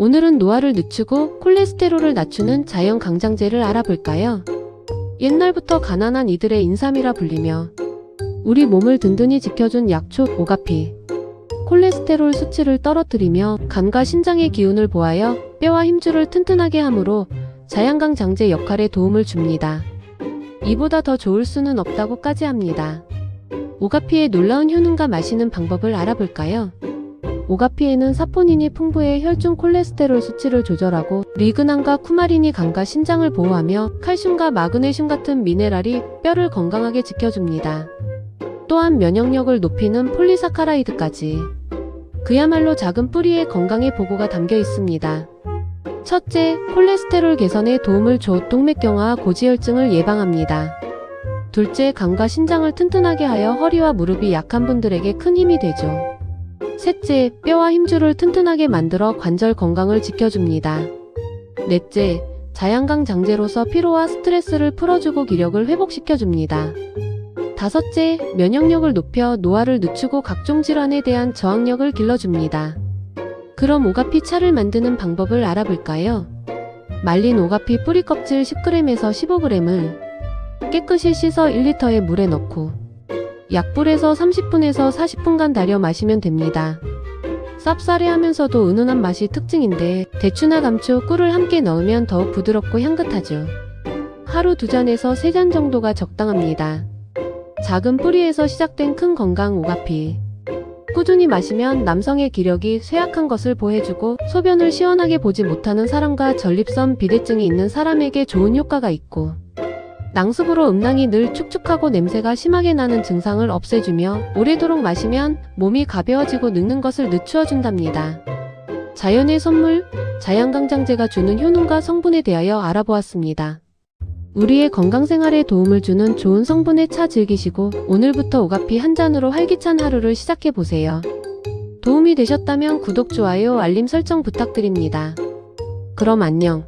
오늘은 노화를 늦추고 콜레스테롤을 낮추는 자연 강장제를 알아볼까요? 옛날부터 가난한 이들의 인삼이라 불리며 우리 몸을 든든히 지켜준 약초 오가피. 콜레스테롤 수치를 떨어뜨리며 간과 신장의 기운을 보하여 뼈와 힘줄을 튼튼하게 하므로 자양강 장제 역할에 도움을 줍니다. 이보다 더 좋을 수는 없다고까지 합니다. 오가피의 놀라운 효능과 마시는 방법을 알아볼까요? 오가피에는 사포닌이 풍부해 혈중 콜레스테롤 수치를 조절하고 리그난과 쿠마린이 간과 신장을 보호하며 칼슘과 마그네슘 같은 미네랄이 뼈를 건강하게 지켜줍니다. 또한 면역력을 높이는 폴리사카라이드까지 그야말로 작은 뿌리의 건강의 보고가 담겨 있습니다. 첫째, 콜레스테롤 개선에 도움을 줘 동맥경화와 고지혈증을 예방합니다. 둘째, 간과 신장을 튼튼하게 하여 허리와 무릎이 약한 분들에게 큰 힘이 되죠. 셋째, 뼈와 힘줄을 튼튼하게 만들어 관절 건강을 지켜줍니다. 넷째, 자양강 장제로서 피로와 스트레스를 풀어주고 기력을 회복시켜줍니다. 다섯째, 면역력을 높여 노화를 늦추고 각종 질환에 대한 저항력을 길러줍니다. 그럼 오가피 차를 만드는 방법을 알아볼까요? 말린 오가피 뿌리 껍질 10g에서 15g을 깨끗이 씻어 1리터의 물에 넣고 약불에서 30분에서 40분간 달여 마시면 됩니다. 쌉싸래하면서도 은은한 맛이 특징인데 대추나 감초, 꿀을 함께 넣으면 더욱 부드럽고 향긋하죠. 하루 두 잔에서 세 잔 정도가 적당합니다. 작은 뿌리에서 시작된 큰 건강 오가피. 꾸준히 마시면 남성의 기력이 쇠약한 것을 보해주고 소변을 시원하게 보지 못하는 사람과 전립선 비대증이 있는 사람에게 좋은 효과가 있고 낭습으로 음낭이 늘 축축하고 냄새가 심하게 나는 증상을 없애주며 오래도록 마시면 몸이 가벼워지고 늙는 것을 늦추어 준답니다. 자연의 선물, 자양강장제가 주는 효능과 성분에 대하여 알아보았습니다. 우리의 건강 생활에 도움을 주는 좋은 성분의 차 즐기시고 오늘부터 오가피 한 잔으로 활기찬 하루를 시작해 보세요. 도움이 되셨다면 구독, 좋아요, 알림 설정 부탁드립니다. 그럼 안녕.